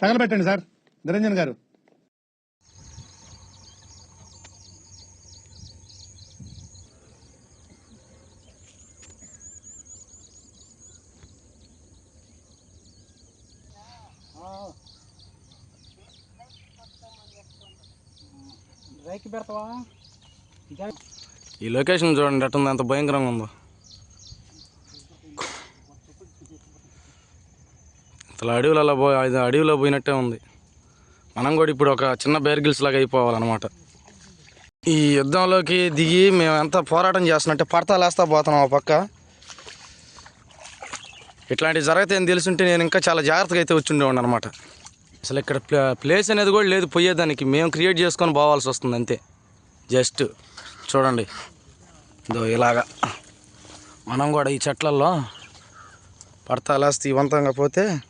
తగలబెట్టండి sir. Niranjan గారు. ఈ location చూడండి ఎట్టుంది? ఎంత భయంకరంగా ఉందో. అసలు అడవులలో పో అడవిలో పోయినట్టే ఉంది. మనం కూడా ఇప్పుడు ఒక చిన్న బేర్గిల్స్ లాగా అయిపోవాలన్నమాట. ఈ యుద్ధంలోకి దిగి మేము ఎంత పోరాటం చేస్తున్నట్టే పడతాలు వేస్తా పోతున్నాం ఆ పక్క. ఇట్లాంటివి జరుగుతాయని తెలుసుంటే నేను ఇంకా చాలా జాగ్రత్తగా అయితే వచ్చి ఉండేవాడిని అనమాట అసలు ఇక్కడ ప్లే- ప్లేస్ అనేది కూడా లేదు పోయేదానికి. మేము క్రియేట్ చేసుకొని పోవాల్సి వస్తుంది అంతే. జస్ట్ చూడండి. ఇదో ఇలాగా. మనం కూడా ఈ చెట్లల్లో పడతాలేస్తే ఇవంతంగా పోతే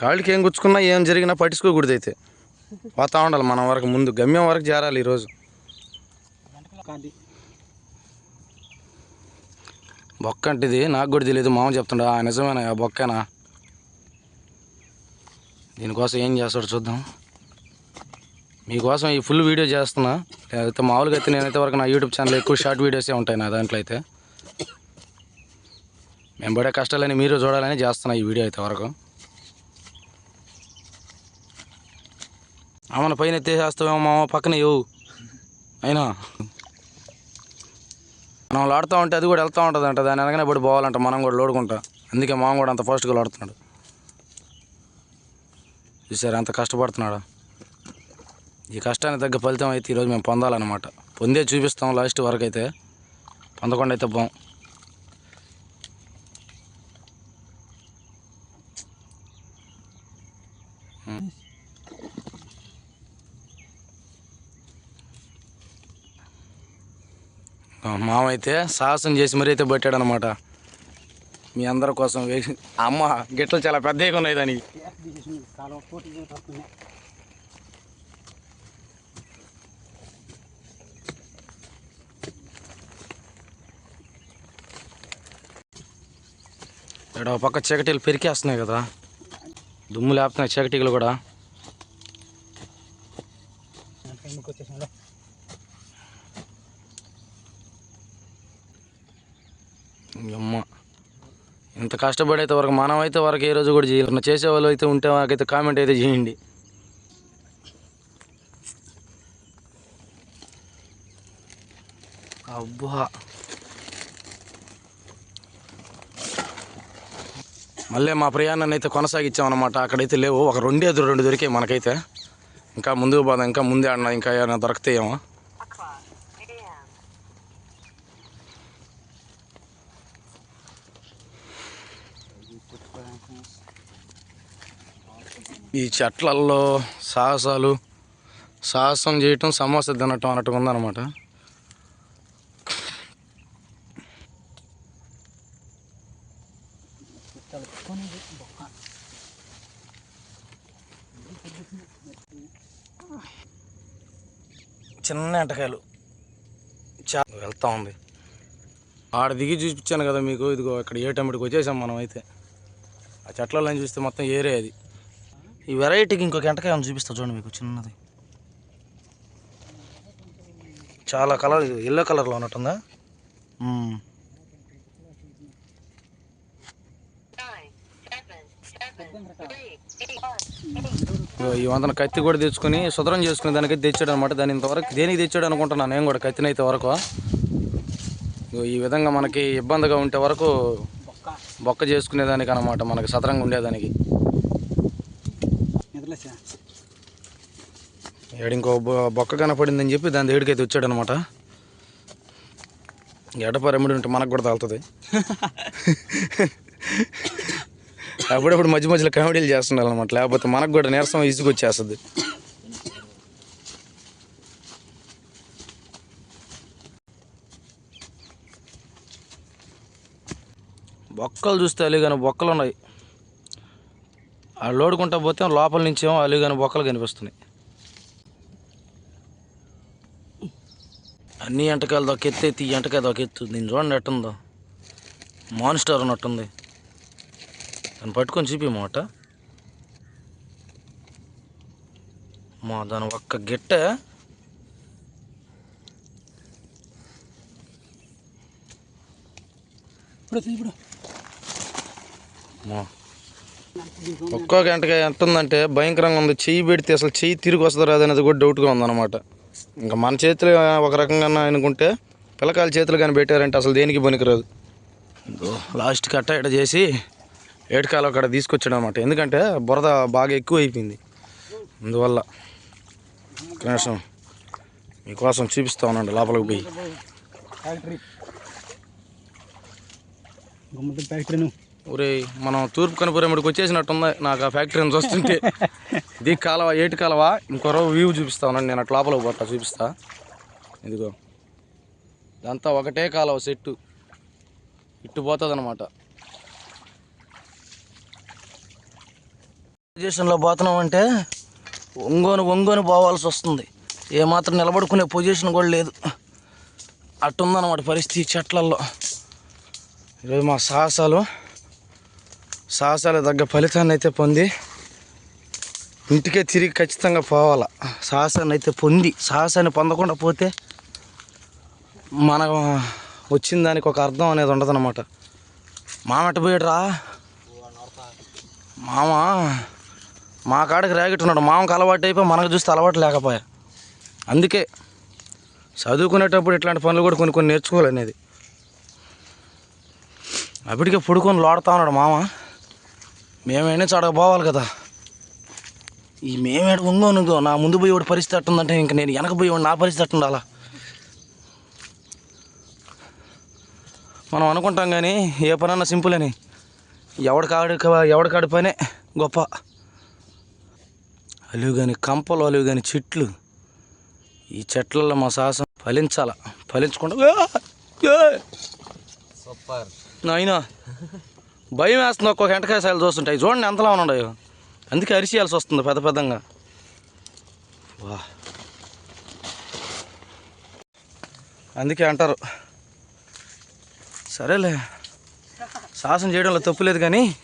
కాళ్ళకి ఏం గుచ్చుకున్నా ఏం జరిగినా పట్టించుకోకూడదు అయితే పోతా ఉండాలి మనం వరకు ముందు గమ్యం వరకు చేరాలి ఈరోజు. బొక్క అంటే ఇది నాకు కూడా తెలియదు మామ చెప్తుండ ఆ నిజమేనా ఆ బొక్కేనా? దీనికోసం ఏం చేస్తాడో చూద్దాం. మీకోసం ఈ ఫుల్ వీడియో చేస్తున్నా. అయితే మామూలుగా అయితే నేనైతే వరకు నా యూట్యూబ్ ఛానల్ ఎక్కువ షార్ట్ వీడియోసే ఉంటాయి నా దాంట్లో అయితే. మేము పడే కష్టాలని మీరు చూడాలని చేస్తున్నా ఈ వీడియో అయితే వరకు. అమ్మన పైన ఎత్తేసేస్తావేమో మామ పక్కన ఇవ్వు అయినా? మనం లాడుతూ ఉంటే అది కూడా వెళ్తూ ఉంటుంది అంట దాని వెనకనే పడి పోవాలంట మనం కూడా లోడుకుంటా. అందుకే మామ కూడా అంత ఫాస్ట్గా లాడుతున్నాడు. చూసారు అంత కష్టపడుతున్నాడు? ఈ కష్టానికి తగ్గ ఫలితం అయితే ఈరోజు మేము పొందాలన్నమాట. పొందే చూపిస్తాం లాస్ట్ వరకు అయితే పొందకుండా అయితే పోం. మామ అయితే సాహసం చేసి మరీ అయితే పట్టాడు అనమాట మీ అందరి కోసం వేసి అమ్మ గిట్టలు చాలా పెద్దగా ఉన్నాయి దానికి. ఇక్కడ పక్క చీకటీలు పెరికేస్తున్నాయి కదా. దుమ్ము లేపుతున్నాయి చీకటీలు కూడా. అమ్మ ఇంత కష్టపడి అయితే వరకు మనం అయితే వరకు ఏ రోజు కూడా చేయాలి. చేసేవాళ్ళు అయితే ఉంటే నాకైతే కామెంట్ అయితే చేయండి. అబ్బా. మళ్ళీ మా ప్రయాణాన్ని అయితే కొనసాగించామన్నమాట. అక్కడైతే లేవు. ఒక రెండే రెండు దొరికాయి మనకైతే. ఇంకా ముందుకు పోదాం. ఇంకా ముందే అన్న ఇంకా ఏమైనా దొరుకుతాయేమో ఈ చెట్లల్లో సాహసాలు సాహసం చేయటం సమోసా తినటం అన్నట్టు ఉందన్నమాట. చిన్న ఎంటకాయలు. చా వెళ్తా ఉంది. ఆడ దిగి చూపించాను కదా మీకు ఇదిగో ఇక్కడ ఏ టమాటికి వచ్చేసాం మనం అయితే. ఆ చెట్లలో చూస్తే మొత్తం ఏరే అది. ఈ వెరైటీకి ఇంకొక ఎంటకాయ ఉంది చూపిస్తా చూడండి మీకు చిన్నది. చాలా కలర్ ఎల్లో కలర్లో ఉన్నట్టుందా? ఇగో ఈ వందన కత్తి కూడా తెచ్చుకొని సుధరం చేసుకుని దానికి తెచ్చాడు అనమాట దాని ఇంతవరకు దేనికి తెచ్చాడు అనుకుంటున్నాను నేను కూడా కత్తిని అయితే వరకు. ఈ విధంగా మనకి ఇబ్బందిగా ఉంటే వరకు బొక్క చేసుకునేదానికి అనమాట మనకి సదరంగా ఉండేదానికి. ఇంకో బొక్క కనపడిందని చెప్పి దాని దగ్గరికి వచ్చాడు అనమాట ఎడపరెమిడి ఉంటే మనకు కూడా తాగుతుంది. అప్పుడప్పుడు మధ్య మధ్యలో కామెడీలు చేస్తున్నారు అనమాట లేకపోతే మనకు కూడా నీరసం ఇసుకొచ్చేస్తుంది బొక్కలు చూస్తే అలిగాని బొక్కలు ఉన్నాయి ఆ లోడుకుంటా పోతే లోపల నుంచి ఏమో అలిగాని బొక్కలు కనిపిస్తున్నాయి. అన్ని ఎంటకాయలు ఒక ఎత్తు ఎత్తి ఈ ఎంటకాయ ఎత్తు దీన్ని చూడండి ఎట్టుందో. మాన్స్టర్ ఉన్నట్టుంది. దాన్ని పట్టుకొని చూపిమాట మా దాని ఒక్క గిట్ట. ఇప్పుడు వచ్చి ఇప్పుడు. మా. ఒక్కో గంటకి ఎంత ఉందంటే భయంకరంగా ఉంది. చెయ్యి పెడితే అసలు చెయ్యి తిరిగి వస్తుందో రాదనేది కూడా డౌట్గా ఉందన్నమాట. ఇంకా మన చేతులు ఒక రకంగా అనుకుంటే పిల్లకాయల చేతులు కానీ పెట్టారంటే అసలు దేనికి పనికిరాదు. ఇదో లాస్ట్కి అట్ట ఇట చేసి ఏటకాల అక్కడ తీసుకొచ్చాడు అనమాట ఎందుకంటే బురద బాగా ఎక్కువ అయిపోయింది అందువల్ల నిమిషం మీకోసం చూపిస్తా ఉన్నాండి లోపలికి పోయి. ఫ్యాక్టరీ ఫ్యాక్టరీ ఒరే మనం తూర్పు కనుపురేముడికి వచ్చేసినట్టుంది. నాకు ఆ ఫ్యాక్టరీని చూస్తుంటే ఇది కాలవ ఏటి కాలవ? ఇంకో రోజు వ్యూ చూపిస్తా ఉన్నాను. నేను అట్లా లోపలికి పోతా చూపిస్తా. ఇదిగో. ఇదంతా ఒకటే కాలవ సెట్టు. ఇట్టు పోతుంది అనమాట పొజిషన్లో పోతున్నాం అంటే ఒంగోని ఒంగోని పోవాల్సి వస్తుంది. ఏమాత్రం నిలబడుకునే పొజిషన్ కూడా లేదు. అట్టుందన్నమాట పరిస్థితి చెట్లల్లో. ఈరోజు మా సాహసాలు. సాహసాలు తగ్గ ఫలితాన్ని అయితే పొంది ఇంటికే తిరిగి ఖచ్చితంగా పోవాలా. సాహసాన్ని అయితే పొంది సాహసాన్ని పొందకుండా పోతే మన వచ్చిన దానికి ఒక అర్థం అనేది ఉండదన్నమాట. మామట పోయాడురా? మామ? మా కాడికి రేగట్టున్నాడు. మామకు అలవాటు అయిపోయి మనకు చూస్తే అలవాటు లేకపోయా? అందుకే చదువుకునేటప్పుడు ఇట్లాంటి పనులు కూడా కొన్ని కొన్ని నేర్చుకోవాలనేది. అప్పటికే పుడుకొని లోడతా ఉన్నాడు మామ. మేమైనా చాడక పోవాలి కదా. ఈ మేమేడు ఉంగో నుంగో నా ముందు పోయి ఒకటి పరిస్థితి అట్టుందంటే ఇంక నేను వెనక పోయి నా పరిస్థితి అట్టుండాలా? మనం అనుకుంటాం కానీ ఏ పనన్నా సింపుల్ అని. ఎవడికాడు ఎవడికాడి పనే గొప్ప. అలివి కానీ కంపలు అలివి కానీ చెట్లు. ఈ చెట్లలో మా సాహసం ఫలించాల? ఫలించకుండా సూపర్. నాయనా. భయం వేస్తుంది. ఒక్కొక్క ఎంటకాయసాయలు చూస్తుంటాయి చూడండి ఎంతలా ఉన్నాయో. అందుకే అరిసేయాల్సి వస్తుంది పెద్ద పెద్దంగా. వా. అందుకే అంటారు సరేలే సాహసం చేయడంలో తప్పు లేదు కానీ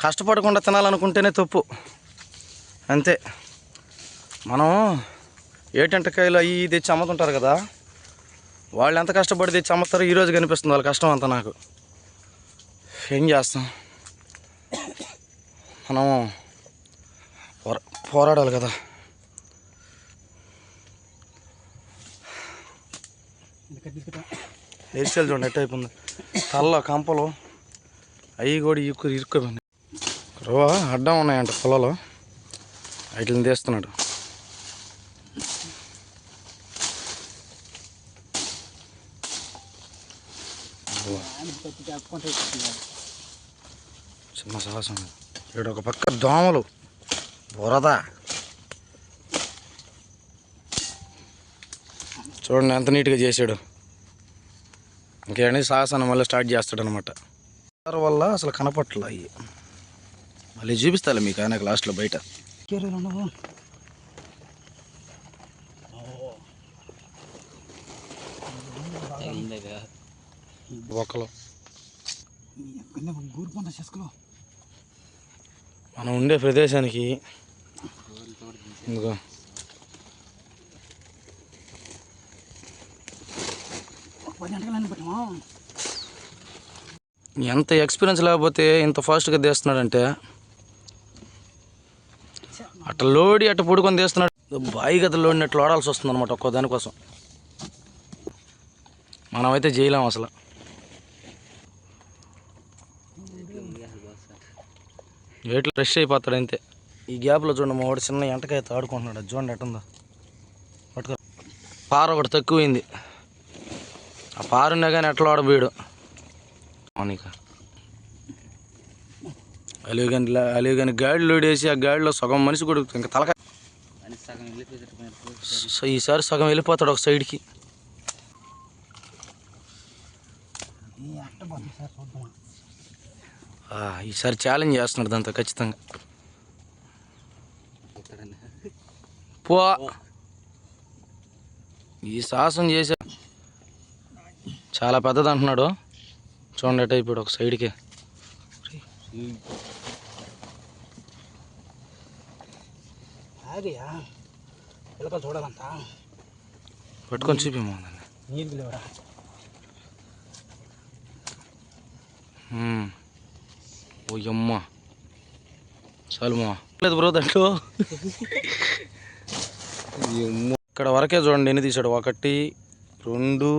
కష్టపడకుండా తినాలనుకుంటేనే తప్పు. అంతే. మనం ఏటెంటకాయలు అవి తెచ్చి అమ్ముతుంటారు కదా వాళ్ళు ఎంత కష్టపడి తెచ్చి అమ్ముతారో ఈరోజు కనిపిస్తుంది వాళ్ళ కష్టం అంతా నాకు. ఏం చేస్తాం? మనం పోరా పోరాడాలి కదా. హెయిర్ స్టైల్ చూడండి ఎట్ అయిపోయింది. తల్ల కంపలు అవి కూడా ఇరుక్కు ఇరుక్కుపోయింది రో అడ్డం ఉన్నాయంట పొలంలో. వాటిని తీస్తున్నాడు. చెప్పుకుంటే చిన్న సాహసం. ఇక్కడ ఒక పక్క దోమలు. బురద. చూడండి ఎంత నీట్గా చేసాడు. ఇంకేంటి సాహసాన్ని మళ్ళీ స్టార్ట్ చేస్తాడు అనమాట వల్ల అసలు కనపట్ల అవి మళ్ళీ చూపిస్తాలే మీకు ఆయనకు లాస్ట్లో బయట. చేసుకులో. మనం ఉండే ప్రదేశానికి పెట్టమా? ఎంత ఎక్స్పీరియన్స్ లేకపోతే ఇంత ఫాస్ట్గా తీస్తున్నాడంటే అట్ట లోడి అట్ట పుడుకొని తీస్తున్నాడు బాయి గత లోడినట్టు లోడాల్సి వస్తుంది అనమాట ఒక్కో దానికోసం. మనమైతే చేయలేం అసలు. వేట్లో ఫ్రెష్ అయిపోతాడు అంతే. ఈ గ్యాప్లో చూడండి మా వాడు చిన్న ఎంటకాయ ఆడుకుంటున్నాడు. చూడండి ఎట్టుందో. పట్టుకో. పార ఒకటి తక్కువైంది. ఆ పారున్నా కానీ ఎట్లా ఆడబోయాడు? నీకు అలివి కానీ అలివి కానీ గాడిలో వేసి ఆ గాడిలో సగం మనిషి కూడా ఇంకా తలక ఈసారి సగం వెళ్ళిపోతాడు ఒక సైడ్కి ఈ అట్ట పోతుంది సార్ చూద్దామా ఆ, ఈసారి ఛాలెంజ్ చేస్తున్నాడు దాంతో ఖచ్చితంగా. పో. ఈ సాహసం చేసా చాలా పెద్దది అంటున్నాడు. చూడండి అయిపోయాడు ఒక సైడ్కి పట్టుకొని చూపిమ్మా దాన్ని. నీళ్ళు లేవరా మ్మ్. ఓ యమ్మ చాలుమా. లేదు బ్రో దాంట్లో. ఇక్కడ వరకే చూడండి ఎన్ని తీసాడు ఒకటి రెండు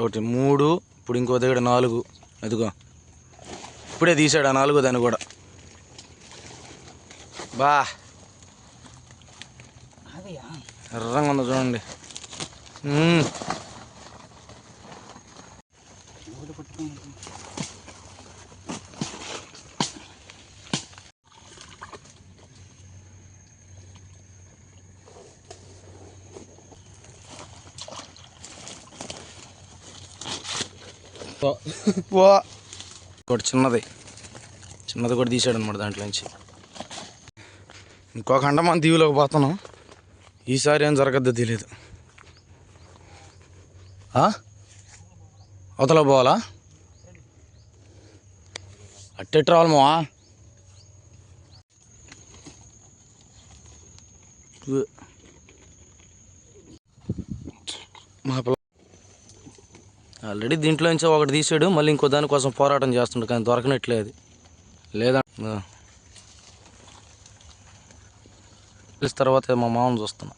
ఒకటి మూడు ఇప్పుడు ఇంకో దగ్గర నాలుగు. అదిగో. ఇప్పుడే తీసాడు ఆ నాలుగో దాన్ని కూడా. బా. ఎర్రంగా ఉందో చూడండి. ఒకటి చిన్నది. చిన్నది కూడా తీసాడు అనమాట దాంట్లో నుంచి. ఇంకొక అండమాన్ దీవిలోకి పోతున్నాం. ఈసారి ఏం జరగద్దో తెలియదు? అవతల పోవాలా? అట్టెట్టు రావాలి మావా. మా ఆల్రెడీ దీంట్లో నుంచి ఒకటి తీసాడు మళ్ళీ ఇంకో దానికోసం పోరాటం చేస్తుండే కానీ దొరకనట్లే అది లేదా తర్వాత మా మామని చూస్తున్నా.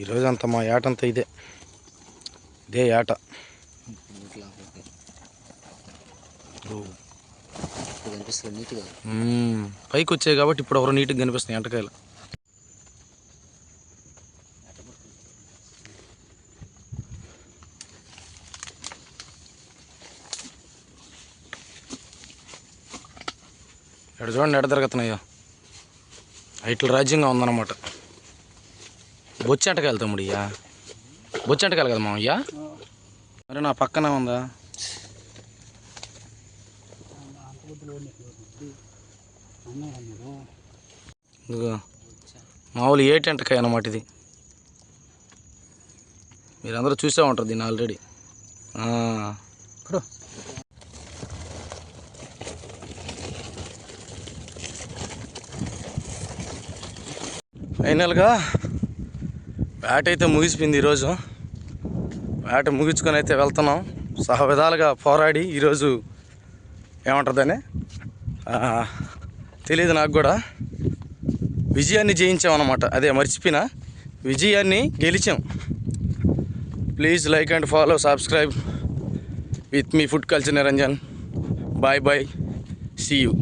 ఈరోజు అంతా మా ఏట అంతా ఇదే. ఇదే ఏట. పైకి వచ్చాయి కాబట్టి ఇప్పుడు ఎవరు నీట్గా కనిపిస్తున్నాయి ఎంటకాయలు. ఇక్కడ చూడండి ఎడ తిరుగుతున్నాయో ఇట్లా రాజ్యంగా ఉందన్నమాట. బొచ్చెంటకి వెళ్తాం ముడియ్యా బొచ్చెంటకి కదా మామయ్య మరి నా పక్కన ఉందా? మామూలు ఏటెంటకాయ అన్నమాట ఇది. మీరందరూ చూసే ఉంటారు దీన్ని ఆల్రెడీ. ఇప్పుడు ఫైనల్గా వేట అయితే ముగిసిపోయింది ఈరోజు. వేట ముగించుకొని అయితే వెళ్తున్నాం. సహ విధాలుగా పోరాడి ఈరోజు ఏమంటుందని తెలియదు నాకు కూడా. విజయాన్ని జయించామన్నమాట. అదే మర్చిపోయినా. విజయాన్ని గెలిచాం. Please like and follow subscribe with me food culture Niranjan. Bye bye. See you.